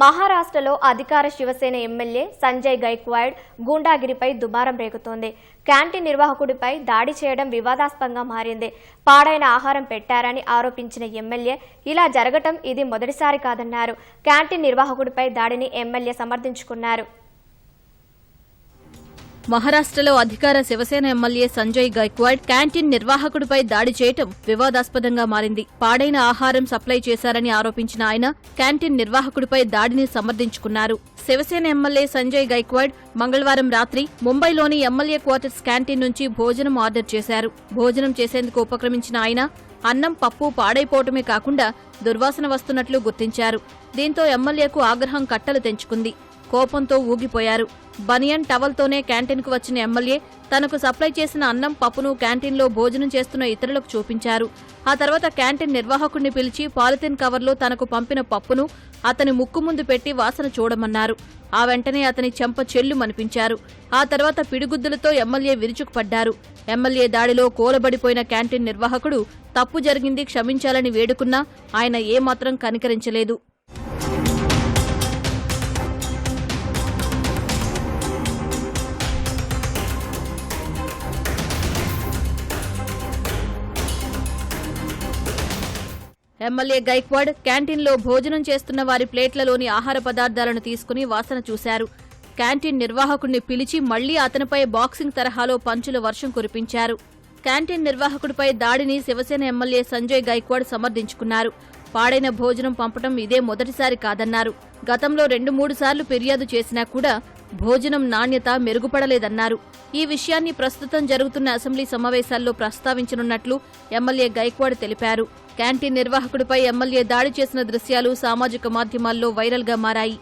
మహారాష్ట్రలో అధికార శివసేన ఎమ్మెల్యే సంజయ్ గైక్వాడ్ గూండాగిరిపై దుమారం రేగుతోంది. క్యాంటీన్ నిర్వాహకుడిపై దాడి చేయడం వివాదాస్పదంగా మారింది. పాడైన ఆహారం పెట్టారని ఆరోపించిన ఎమ్మెల్యే ఇలా జరగటం ఇది మొదటిసారి కాదన్నారు. క్యాంటీన్ నిర్వాహకుడిపై దాడిని ఎమ్మెల్యే సమర్థించుకున్నారు. మహారాష్ట్రలో అధికార శివసేన ఎమ్మెల్యే సంజయ్ గైక్వాడ్ క్యాంటీన్ నిర్వాహకుడిపై దాడి చేయటం వివాదాస్పదంగా మారింది. పాడైన ఆహారం సప్లై చేశారని ఆరోపించిన ఆయన క్యాంటీన్ నిర్వాహకుడిపై దాడిని సమర్థించుకున్నారు. శివసేన ఎమ్మెల్యే సంజయ్ గైక్వాడ్ మంగళవారం రాత్రి ముంబైలోని ఎమ్మెల్యే క్వార్టర్స్ క్యాంటీన్ నుంచి భోజనం ఆర్డర్ చేశారు. భోజనం చేసేందుకు ఉపక్రమించిన ఆయన అన్నం పప్పు పాడైపోవటమే కాకుండా దుర్వాసన వస్తున్నట్లు గుర్తించారు. దీంతో ఎమ్మెల్యేకు ఆగ్రహం కట్టలు తెంచుకుంది. కోపంతో ఊగిపోయారు. బనియన్ టవల్తోనే క్యాంటీన్కు వచ్చిన ఎమ్మెల్యే తనకు సప్లై చేసిన అన్నం పప్పును క్యాంటీన్లో భోజనం చేస్తున్న ఇతరులకు చూపించారు. ఆ తర్వాత క్యాంటీన్ నిర్వాహకుడిని పిలిచి పాలిథిన్ కవర్లో తనకు పంపిన పప్పును అతని ముక్కు ముందు పెట్టి వాసన చూడమన్నారు. ఆ వెంటనే అతని చెంప చెల్లుమనిపించారు. ఆ తర్వాత పిడిగుద్దులతో ఎమ్మెల్యే విరుచుకుపడ్డారు. ఎమ్మెల్యే దాడిలో కూలబడిపోయిన క్యాంటీన్ నిర్వాహకుడు తప్పు జరిగింది క్షమించాలని వేడుకున్నా ఆయన ఏమాత్రం కనికరించలేదు. ఎమ్మెల్యే గైక్వాడ్ క్యాంటీన్లో భోజనం చేస్తున్న వారి ప్లేట్లలోని ఆహార పదార్థాలను తీసుకుని వాసన చూశారు. క్యాంటీన్ నిర్వాహకుడిని పిలిచి మళ్ళీ అతనిపై బాక్సింగ్ తరహాలో పంచుల వర్షం కురిపించారు. క్యాంటీన్ నిర్వాహకుడిపై దాడిని శివసేన ఎమ్మెల్యే సంజయ్ గైక్వాడ్ సమర్థించుకున్నారు. పాడైన భోజనం పంపడం ఇదే మొదటిసారి కాదన్నారు. గతంలో రెండు మూడు సార్లు ఫిర్యాదు చేసినా కూడా భోజనం నాణ్యత మెరుగుపడలేదన్నారు. ఈ విషయాన్ని ప్రస్తుతం జరుగుతున్న అసెంబ్లీ సమావేశాల్లో ప్రస్తావించనున్నట్లు ఎమ్మెల్యే గైక్వాడ్ తెలిపారు. క్యాంటీన్ నిర్వాహకుడిపై ఎమ్మెల్యే దాడి చేసిన దృశ్యాలు సామాజిక మాధ్యమాల్లో వైరల్గా మారాయి.